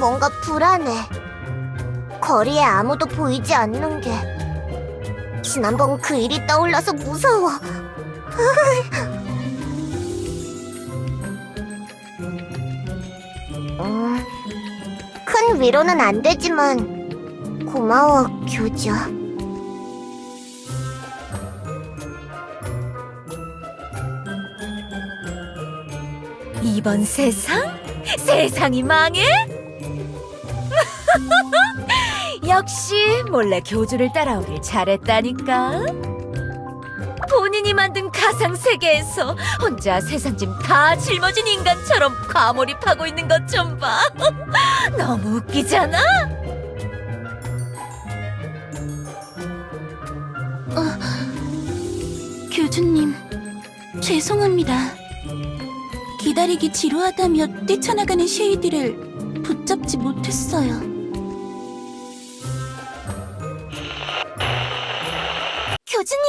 뭔가 불안해. 거리에 아무도 보이지 않는 게 지난번 그 일이 떠올라서 무서워. 음, 큰 위로는 안 되지만 고마워, 교주. 이번 세상? 세상이 망해? 역시 몰래 교주를 따라오길 잘했다니까. 본인이 만든 가상 세계에서 혼자 세상 짐 다 짊어진 인간처럼 과몰입하고 있는 것 좀 봐. 너무 웃기잖아. 교주님, 죄송합니다. 기다리기 지루하다며 뛰쳐나가는 쉐이디를 붙잡지 못했어요.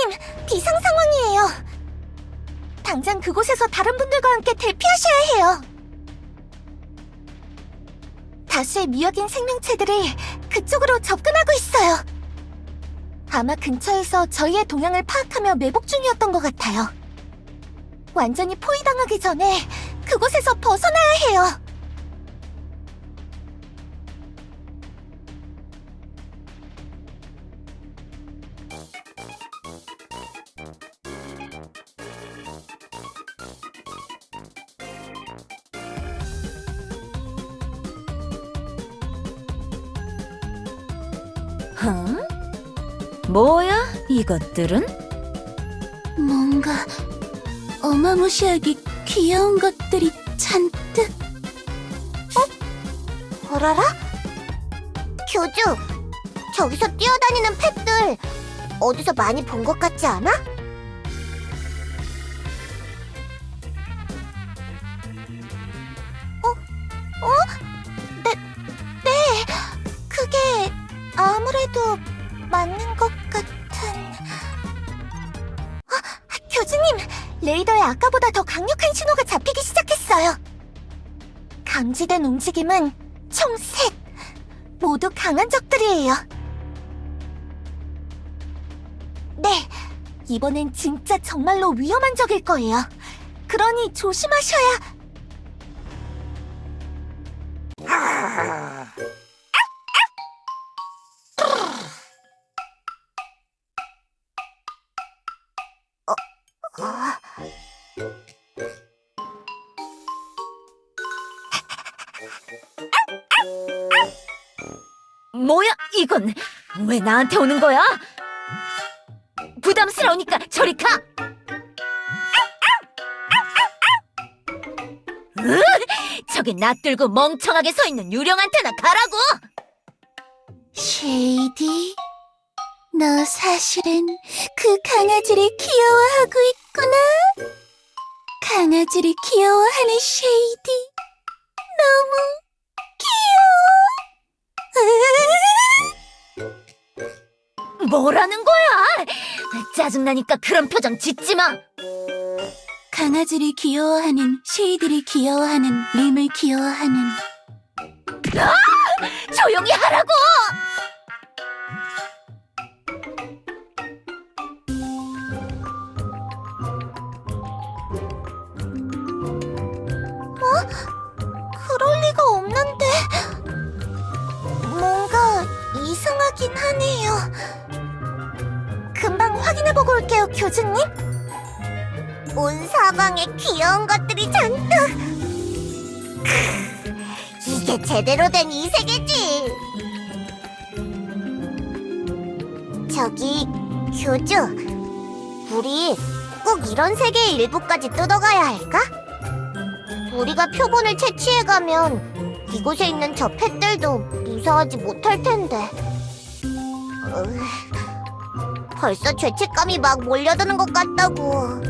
교주님, 비상 상황이에요. 당장 그곳에서 다른 분들과 함께 대피하셔야 해요. 다수의 미확인 생명체들이 그쪽으로 접근하고 있어요. 아마 근처에서 저희의 동향을 파악하며 매복 중이었던 것 같아요. 완전히 포위당하기 전에 그곳에서 벗어나야 해요. 어? 뭐야, 이것들은? 뭔가 어마무시하게 귀여운 것들이 잔뜩 어라라? 교주, 저기서 뛰어다니는 펫들 어디서 많이 본 것 같지 않아? 감지된 움직임은 총 셋. 모두 강한 적들이에요. 네, 이번엔 진짜 정말로 위험한 적일 거예요. 그러니 조심하셔야. 뭐야, 이건 왜 나한테 오는 거야? 부담스러우니까 저리 가! 으, 저기 낯들고 멍청하게 서 있는 유령한테나 가라고! 쉐이디, 너 사실은 그 강아지를 귀여워하고 있구나. 강아지를 귀여워하는 쉐이디, 뭐라는 거야? 짜증나니까 그런 표정 짓지 마! 강아지를 귀여워하는 쉐이디를 귀여워하는 림을 귀여워하는 조용히 하라고! 확인해보고 올게요, 교주님. 온 사방에 귀여운 것들이 잔뜩. 크, 이게 제대로 된 이 세계지. 저기, 교주. 우리 꼭 이런 세계의 일부까지 뜯어가야 할까? 우리가 표본을 채취해가면 이곳에 있는 저 펫들도 무사하지 못할 텐데. 으, 벌써 죄책감이 막 몰려드는 것 같다고.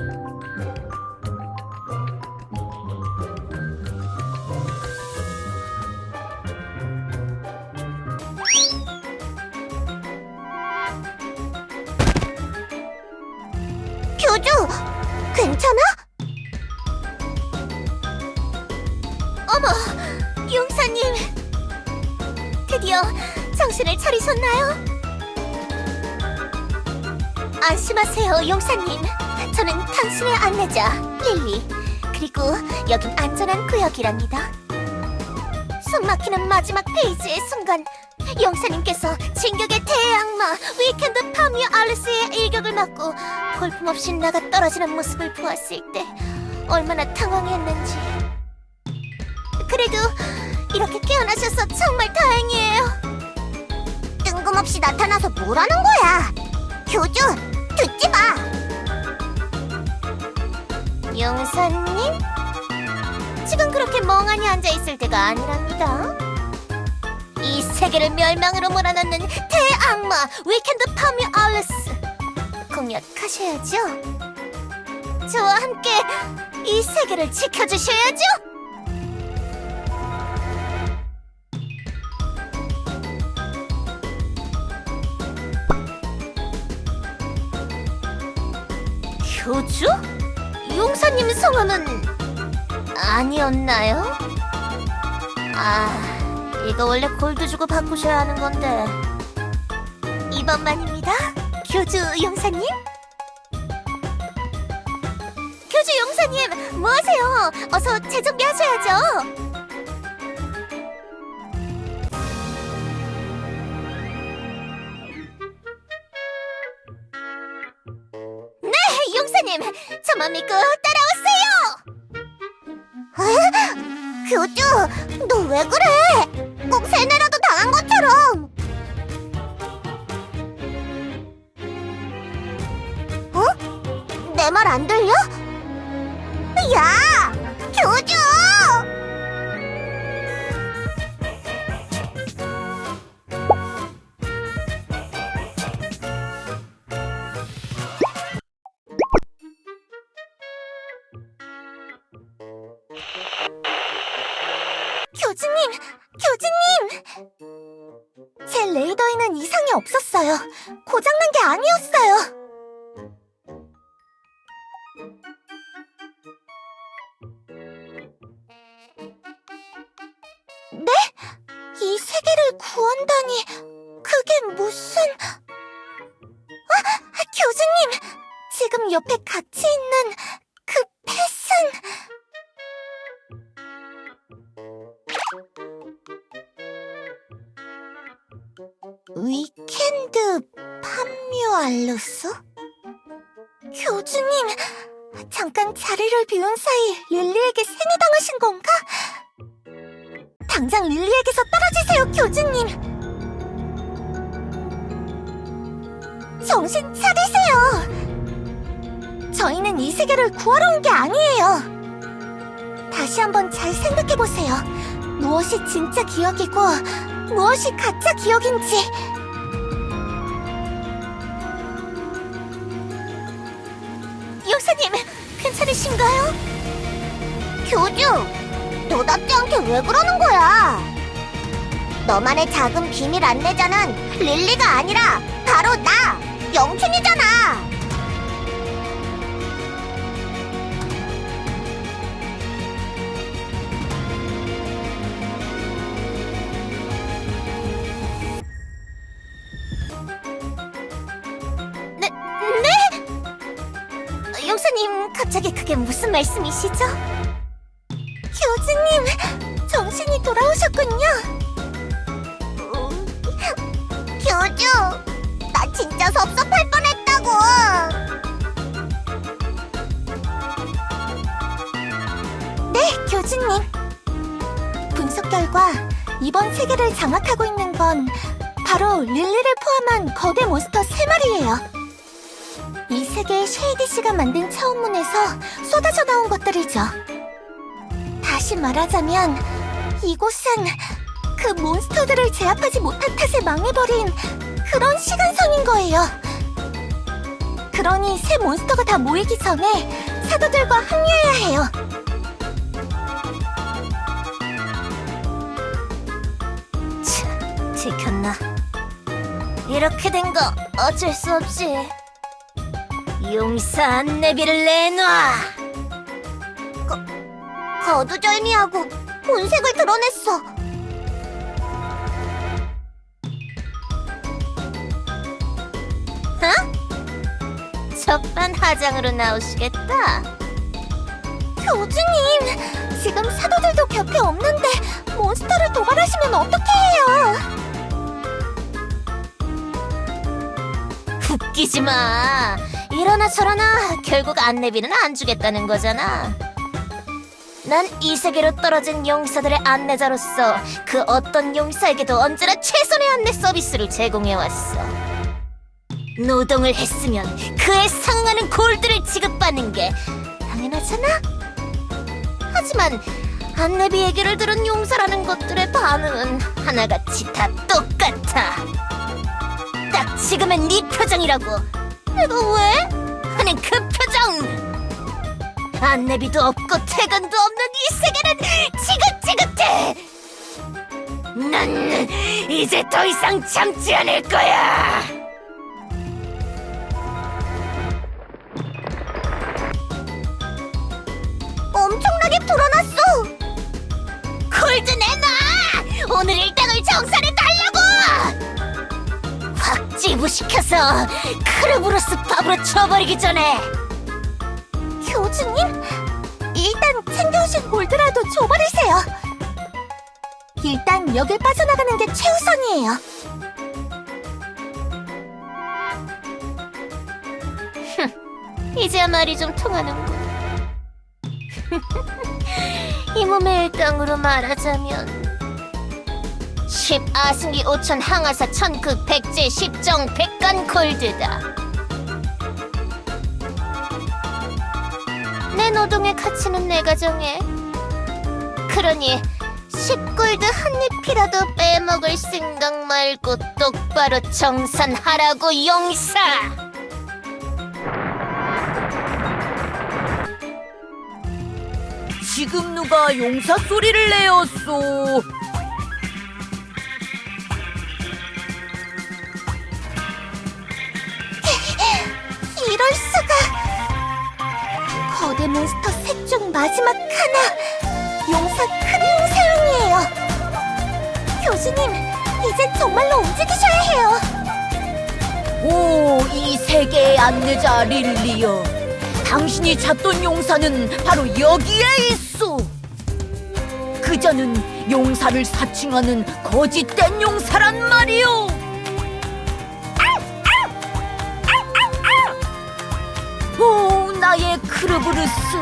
교주, 괜찮아? 안심하세요, 용사님. 저는 당신의 안내자, 릴리. 그리고 여긴 안전한 구역이랍니다. 숨막히는 마지막 페이지의 순간, 용사님께서 진격의 대악마 위켄드 파미어 알리스의 일격을 맞고 볼품없이 나가 떨어지는 모습을 보았을 때 얼마나 당황했는지. 그래도 이렇게 깨어나셔서 정말 다행이에요. 뜬금없이 나타나서 뭐라는 거야? 교주, 듣지 마! 용사님? 지금 그렇게 멍하니 앉아있을 때가 아니랍니다. 이 세계를 멸망으로 몰아넣는 대악마 위켄드 파미 알리스 공략하셔야죠. 저와 함께 이 세계를 지켜주셔야죠. 교주? 용사님 성함은 아니었나요? 아, 이거 원래 골드 주고 바꾸셔야 하는 건데. 이번만입니다. 교주 용사님? 교주 용사님, 뭐 하세요? 어서 재정비 하셔야죠. 네, 용사님, 저만 믿고 따라오세요. 교주, 너 왜 그래? 꼭 세뇌라도 당한 것처럼. 어? 내 말 안 들려? 야, 교주님, 교주님! 제 레이더에는 이상이 없었어요. 고장난 게 아니었어요. 네? 이 세계를 구한다니 그게 무슨... 아, 교주님! 지금 옆에 같이 있는 그 펫은... 위켄드 판뮤알루스? 교주님, 잠깐 자리를 비운 사이 릴리에게 세뇌당하신 건가? 당장 릴리에게서 떨어지세요, 교주님! 정신 차리세요! 저희는 이 세계를 구하러 온 게 아니에요! 다시 한번 잘 생각해보세요. 무엇이 진짜 기억이고, 무엇이 가짜 기억인지. 요사님, 괜찮으신가요? 교주, 너답지 않게 왜 그러는 거야? 너만의 작은 비밀 안내자는 릴리가 아니라 바로 나, 영춘이잖아. 말씀이시죠? 교주님, 정신이 돌아오셨군요. 교주, 나 진짜 섭섭할 뻔했다고. 네, 교주님. 분석 결과 이번 세계를 장악하고 있는 건 바로 릴리를 포함한 거대 몬스터 세마리예요 이 세계의 쉐이디 씨가 만든 차원문에서 쏟아져 나온 것들이죠. 다시 말하자면 이곳은 그 몬스터들을 제압하지 못한 탓에 망해버린 그런 시간선인 거예요. 그러니 새 몬스터가 다 모이기 전에 사도들과 합류해야 해요. 참, 지켰나? 이렇게 된 거 어쩔 수 없지. 용사 안내비를 내놔. 거, 거두절미하고 본색을 드러냈어. 첫반 하장으로 나오시겠다. 교주님, 지금 사도들도 곁에 없는데 몬스터를 도발하시면 어떻게 해요? 웃기지 마. 이러나 저러나 결국 안내비는 안 주겠다는 거잖아. 난 이 세계로 떨어진 용사들의 안내자로서 그 어떤 용사에게도 언제나 최선의 안내 서비스를 제공해왔어. 노동을 했으면 그에 상하는 골드를 지급받는 게 당연하잖아. 하지만 안내비 얘기를 들은 용사라는 것들의 반응은 하나같이 다 똑같아. 딱 지금의 네 표정이라고. 내가 왜? 하는 그 표정. 안내비도 없고 퇴근도 없는 이 세계는 지긋지긋해. 난 이제 더 이상 참지 않을 거야. 찌부시켜서 크르브로스 밥으로 쳐버리기 전에 교주님, 일단 챙겨오신 골드라도 줘버리세요. 일단 여길 빠져나가는 게 최우선이에요. 이제야 말이 좀 통하는군. 이 몸의 일당으로 말하자면 10아승기 5천 항하사 천극 백제 10정 백간 골드다. 내 노동의 가치는 내가 정해. 그러니 10골드 한 잎이라도 빼먹을 생각 말고 똑바로 정산하라고 용사! 지금 누가 용사 소리를 내었소? 마지막 하나. 용사 큰 용사용이에요. 교수님, 이제 정말로 움직이셔야 해요. 오, 이 세계의 안내자 릴리여. 당신이 찾던 용사는 바로 여기에 있어. 그자는 용사를 사칭하는 거짓된 용사란 말이오. 크르브르스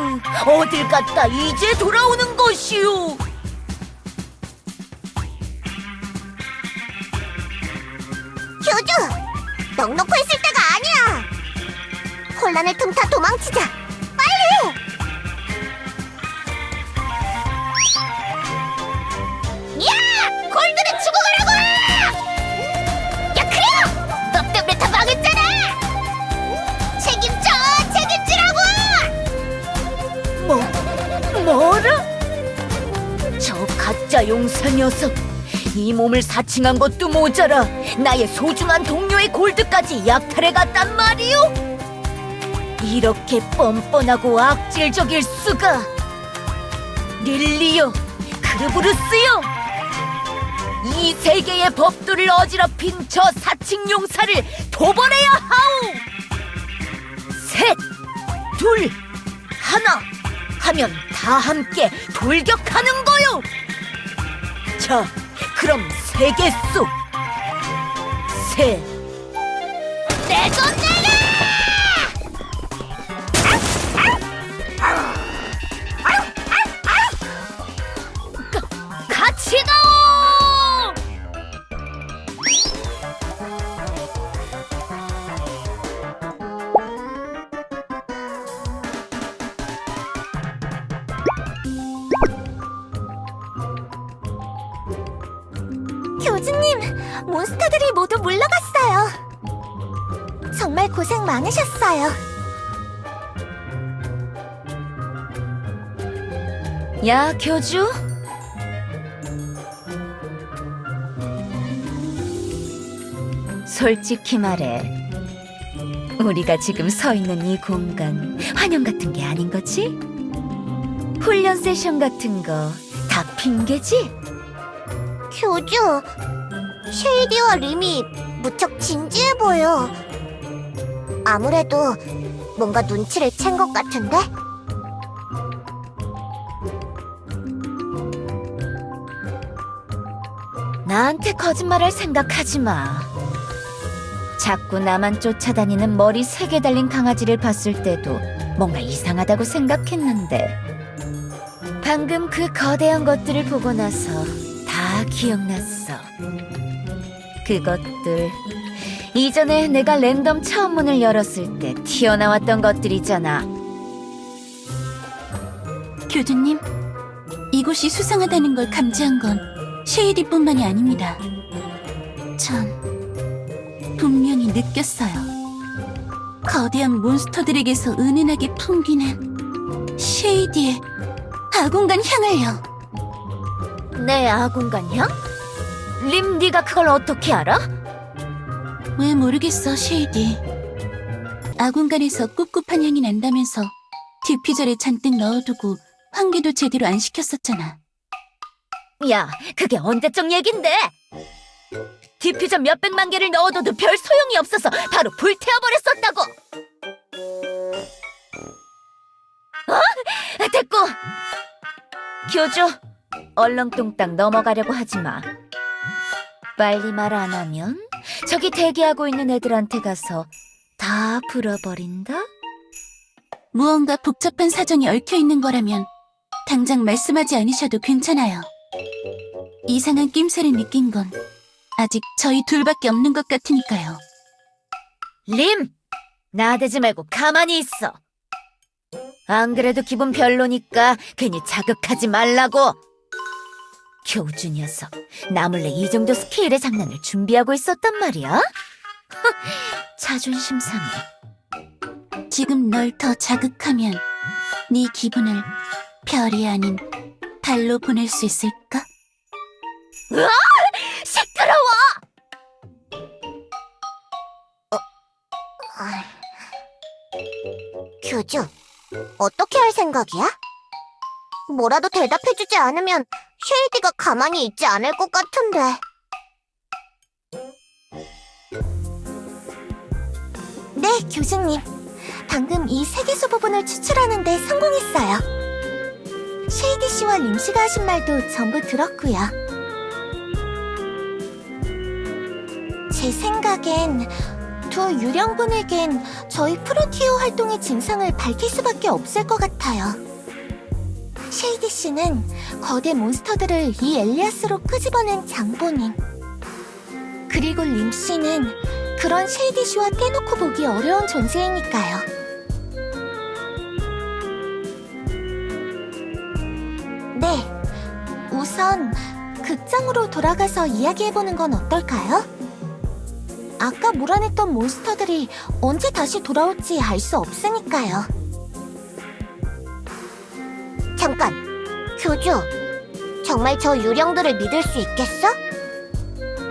어딜 갔다 이제 돌아오는 것이오. 교주, 넉넉히 있을 때가 아니야. 혼란을 틈타 도망치자. 뭐, 뭐라? 저 가짜 용사 녀석. 이 몸을 사칭한 것도 모자라. 나의 소중한 동료의 골드까지 약탈해 갔단 말이오? 이렇게 뻔뻔하고 악질적일 수가. 릴리요 크르브루스요. 이 세계의 법도를 어지럽힌 저 사칭 용사를 도벌해야 하오. 셋, 둘, 하나 하면 다 함께 돌격하는 거요. 자, 그럼 세개 쏘. 셋, 내돈 내 야, 교주. 솔직히 말해. 우리가 지금 서 있는 이 공간 환영 같은 게 아닌 거지? 훈련 세션 같은 거 다 핑계지? 교주, 쉐이디와 림이 무척 진지해 보여. 아무래도 뭔가 눈치를 챈 것 같은데? 나한테 거짓말할 생각하지 마. 자꾸 나만 쫓아다니는 머리 세 개 달린 강아지를 봤을 때도 뭔가 이상하다고 생각했는데 방금 그 거대한 것들을 보고 나서 다 기억났어. 그것들 이전에 내가 랜덤 처음 문을 열었을 때 튀어나왔던 것들이잖아. 교주님, 이곳이 수상하다는 걸 감지한 건 쉐이디뿐만이 아닙니다. 전 분명히 느꼈어요. 거대한 몬스터들에게서 은은하게 풍기는 쉐이디의 아공간 향을요. 내 아군간 향? 림 네가 그걸 어떻게 알아? 왜 모르겠어, 쉐이디. 아군간에서 꿉꿉한 향이 난다면서 디퓨저를 잔뜩 넣어두고 환기도 제대로 안 시켰었잖아. 야, 그게 언제적 얘긴데? 디퓨저 몇백만 개를 넣어둬도 별 소용이 없어서 바로 불태워버렸었다고! 어? 됐고! 교주, 얼렁뚱땅 넘어가려고 하지 마. 빨리 말 안 하면 저기 대기하고 있는 애들한테 가서 다 불어버린다? 무언가 복잡한 사정이 얽혀 있는 거라면 당장 말씀하지 않으셔도 괜찮아요. 이상한 낌새를 느낀 건 아직 저희 둘밖에 없는 것 같으니까요. 림! 나대지 말고 가만히 있어. 안 그래도 기분 별로니까 괜히 자극하지 말라고. 교주 녀석, 나 몰래 이 정도 스케일의 장난을 준비하고 있었단 말이야? 허, 자존심 상해. 지금 널 더 자극하면 네 기분을 별이 아닌 달로 보낼 수 있을까? 시끄러워! 아, 교주, 어떻게 할 생각이야? 뭐라도 대답해주지 않으면 쉐이디가 가만히 있지 않을 것 같은데. 네, 교수님. 방금 이 세계수 부분을 추출하는데 성공했어요. 쉐이디 씨와 림 씨가 하신 말도 전부 들었고요. 제 생각엔 두 유령분에겐 저희 프론티어 활동의 진상을 밝힐 수밖에 없을 것 같아요. 쉐이디 씨는 거대 몬스터들을 이 엘리아스로 끄집어낸 장본인. 그리고 림 씨는 그런 쉐이디 씨와 떼놓고 보기 어려운 존재이니까요. 네, 우선 극장으로 돌아가서 이야기해보는 건 어떨까요? 아까 몰아냈던 몬스터들이 언제 다시 돌아올지 알 수 없으니까요. 잠깐, 교주. 정말 저 유령들을 믿을 수 있겠어?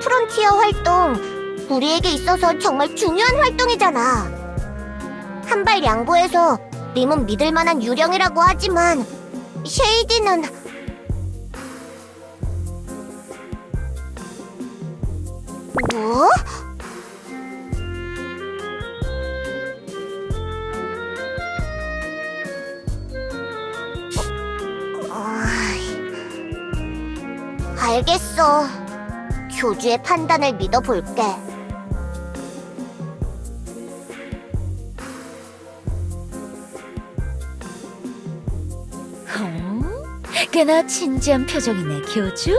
프론티어 활동, 우리에게 있어서 정말 중요한 활동이잖아. 한 발 양보해서 림은 믿을 만한 유령이라고 하지만, 쉐이디는 뭐? 알겠어. 교주의 판단을 믿어볼게. 어? 꽤나 진지한 표정이네, 교주.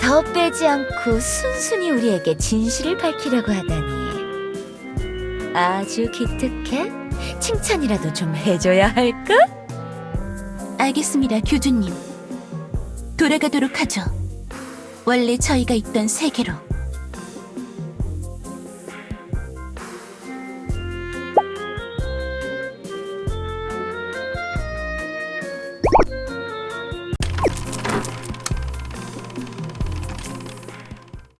더 빼지 않고 순순히 우리에게 진실을 밝히려고 하다니. 아주 기특해? 칭찬이라도 좀 해줘야 할까? 알겠습니다, 교주님. 돌아가도록 하죠. 원래 저희가 있던 세계로.